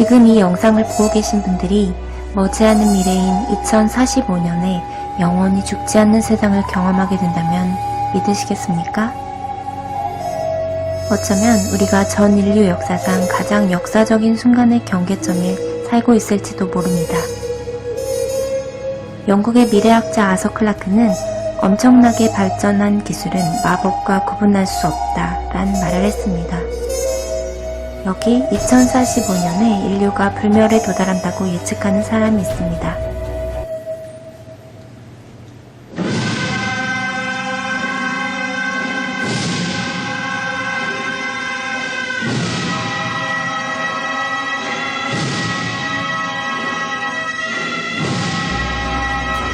지금 이 영상을 보고 계신 분들이 머지않은 미래인 2045년에 영원히 죽지 않는 세상을 경험하게 된다면 믿으시겠습니까? 어쩌면 우리가 전 인류 역사상 가장 역사적인 순간의 경계점에 살고 있을지도 모릅니다. 영국의 미래학자 아서 클라크는 엄청나게 발전한 기술은 마법과 구분할 수 없다란 말을 했습니다. 여기 2045년에 인류가 불멸에 도달한다고 예측하는 사람이 있습니다.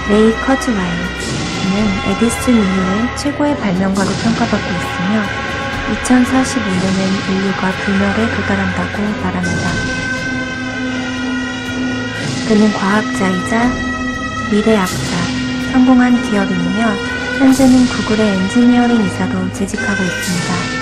레이 커즈와이 그는 에디슨 이후의 최고의 발명가로 평가받고 있으며 2045년엔 인류가 불멸에 도달한다고 말합니다. 그는 과학자이자 미래학자, 성공한 기업인이며 현재는 구글의 엔지니어링 이사로 재직하고 있습니다.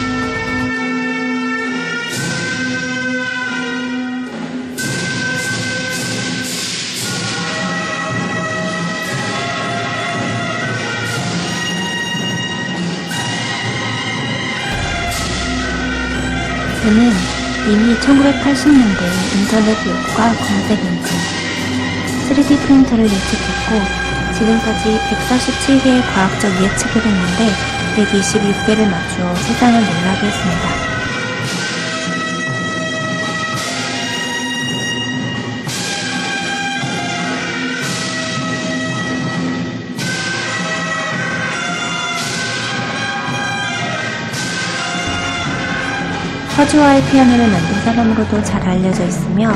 그는 이미 1980년대 인터넷 웹과 검색 엔진, 3D 프린터를 예측했고 지금까지 147개의 과학적 예측을 했는데 126개를 맞추어 세상을 놀라게 했습니다. 허즈와의 피아노를 만든 사람으로도 잘 알려져 있으며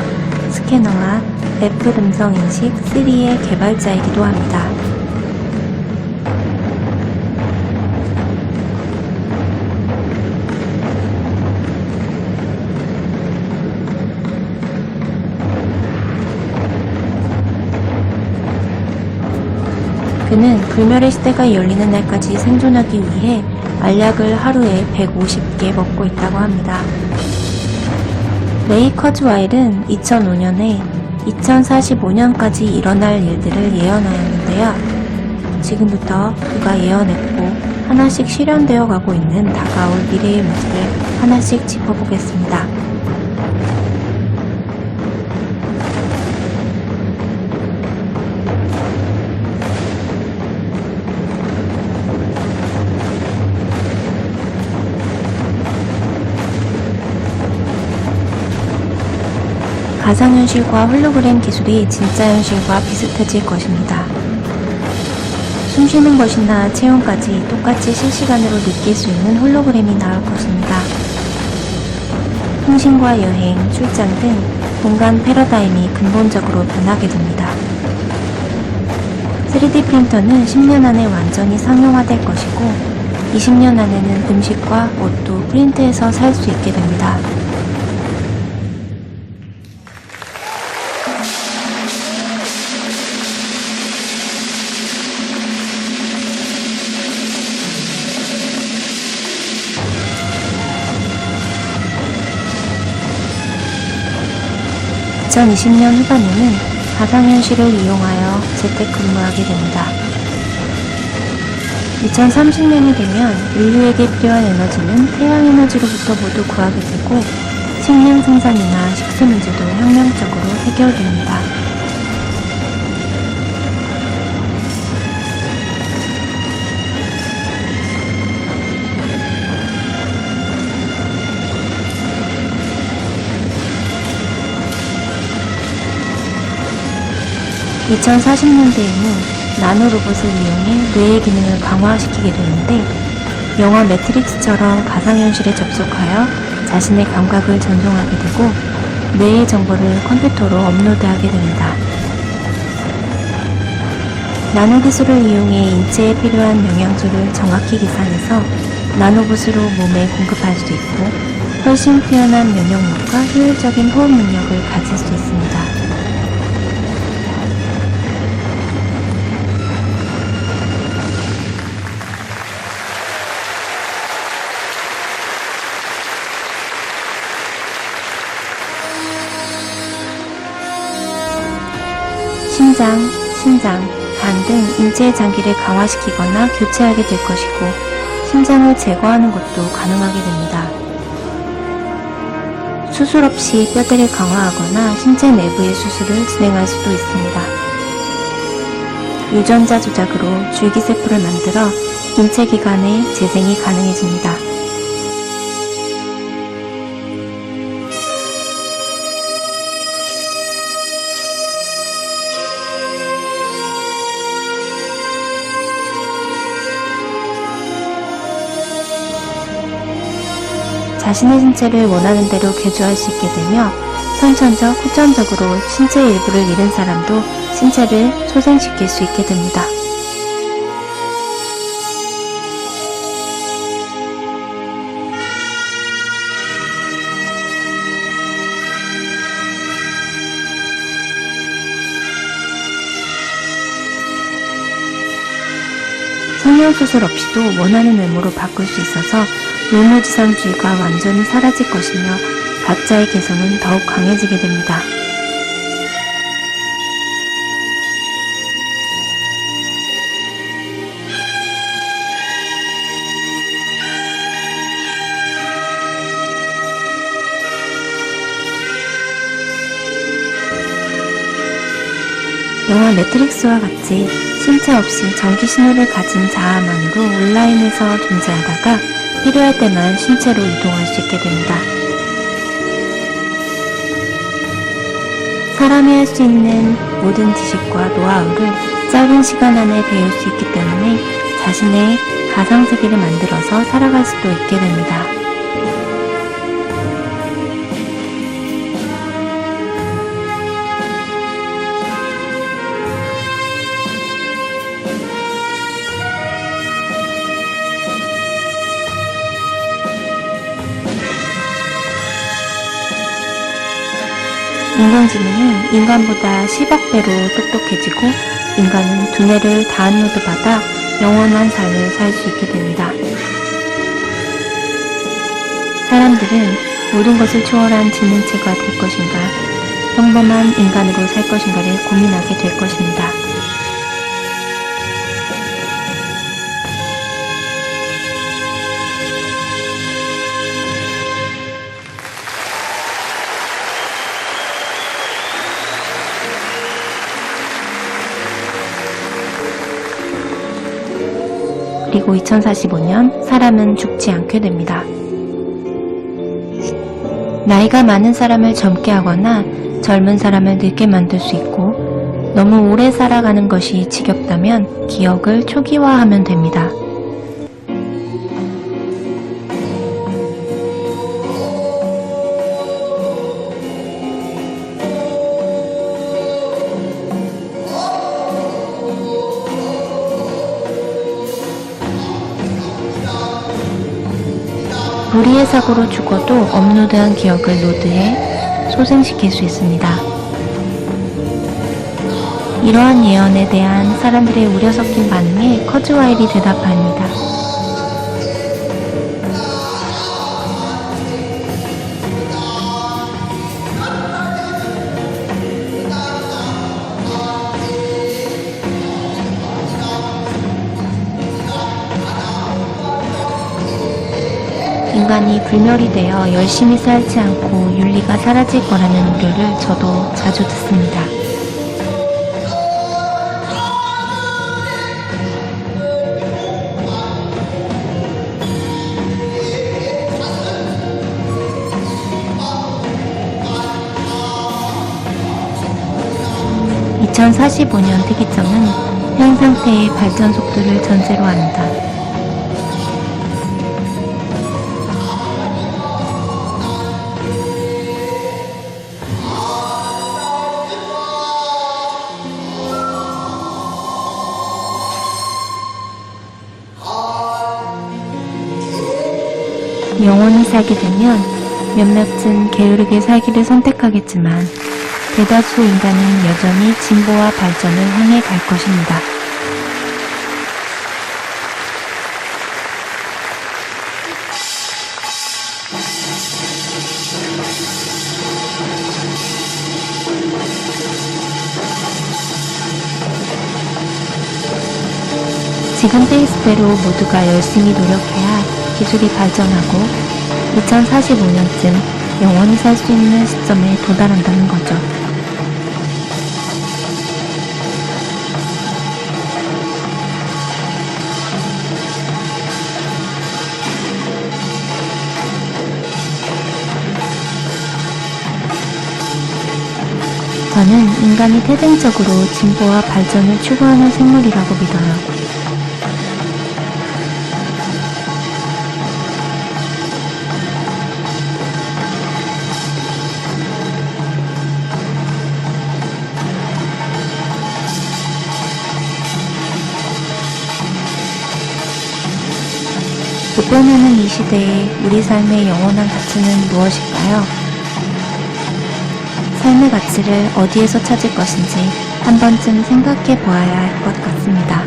스캐너와 애플 음성 인식 3의 개발자이기도 합니다. 그는 불멸의 시대가 열리는 날까지 생존하기 위해 알약을 하루에 150개 먹고 있다고 합니다. 레이 커즈 와일은 2005년에 2045년까지 일어날 일들을 예언하였는데요. 지금부터 그가 예언했고 하나씩 실현되어 가고 있는 다가올 미래의 모습을 하나씩 짚어보겠습니다. 가상현실과 홀로그램 기술이 진짜 현실과 비슷해질 것입니다. 숨쉬는 것이나 체온까지 똑같이 실시간으로 느낄 수 있는 홀로그램이 나올 것입니다. 통신과 여행, 출장 등 공간 패러다임이 근본적으로 변하게 됩니다. 3D 프린터는 10년 안에 완전히 상용화될 것이고 20년 안에는 음식과 옷도 프린트해서 살 수 있게 됩니다. 2020년 후반에는 가상현실을 이용하여 재택근무하게 됩니다. 2030년이 되면 인류에게 필요한 에너지는 태양에너지로부터 모두 구하게 되고 식량 생산이나 식수 문제도 혁명적으로 해결됩니다. (2040년대에는) 나노로봇을 이용해 뇌의 기능을 강화시키게 되는데 영화 매트릭스처럼 가상현실에 접속하여 자신의 감각을 전송하게 되고 뇌의 정보를 컴퓨터로 업로드하게 됩니다. 나노 기술을 이용해 인체에 필요한 영양소를 정확히 계산해서 나노봇으로 몸에 공급할 수 있고 훨씬 뛰어난 면역력과 효율적인 호흡 능력을 가질 수 있습니다. 심장, 신장, 간 등 인체의 장기를 강화시키거나 교체하게 될 것이고 심장을 제거하는 것도 가능하게 됩니다. 수술 없이 뼈대를 강화하거나 신체 내부의 수술을 진행할 수도 있습니다. 유전자 조작으로 줄기세포를 만들어 인체 기관의 재생이 가능해집니다. 자신의 신체를 원하는 대로 개조할 수 있게 되며 선천적, 후천적으로 신체의 일부를 잃은 사람도 신체를 소생시킬 수 있게 됩니다. 성형수술 없이도 원하는 외모로 바꿀 수 있어서 외모지상주의가 완전히 사라질 것이며 각자의 개성은 더욱 강해지게 됩니다. 영화 매트릭스와 같이 신체 없이 전기 신호를 가진 자아만으로 온라인에서 존재하다가 필요할 때만 신체로 이동할 수 있게 됩니다. 사람이 할 수 있는 모든 지식과 노하우를 짧은 시간 안에 배울 수 있기 때문에 자신의 가상세계를 만들어서 살아갈 수도 있게 됩니다. 인공지능은 인간보다 10억 배로 똑똑해지고 인간은 두뇌를 다운로드 받아 영원한 삶을 살 수 있게 됩니다. 사람들은 모든 것을 초월한 지능체가 될 것인가, 평범한 인간으로 살 것인가를 고민하게 될 것입니다. 그리고 2045년 사람은 죽지 않게 됩니다. 나이가 많은 사람을 젊게 하거나 젊은 사람을 늙게 만들 수 있고 너무 오래 살아가는 것이 지겹다면 기억을 초기화하면 됩니다. 사고로 죽어도 업로드한 기억을 노드해 소생시킬 수 있습니다. 이러한 예언에 대한 사람들의 우려 섞인 반응에 커즈와일이 대답합니다. 인간이 불멸이 되어 열심히 살지 않고 윤리가 사라질 거라는 우려를 저도 자주 듣습니다. (2045년) 특이점은 현 상태의 발전 속도를 전제로 한다. 영원히 살게 되면 몇몇은 게으르게 살기를 선택하겠지만 대다수 인간은 여전히 진보와 발전을 향해 갈 것입니다. 지금 페이스대로 모두가 열심히 노력해야 기술이 발전하고 2045년쯤 영원히 살 수 있는 시점에 도달한다는 거죠. 저는 인간이 태생적으로 진보와 발전을 추구하는 생물이라고 믿어요. 급변하는 이 시대에 우리 삶의 영원한 가치는 무엇일까요? 삶의 가치를 어디에서 찾을 것인지 한 번쯤 생각해 보아야 할 것 같습니다.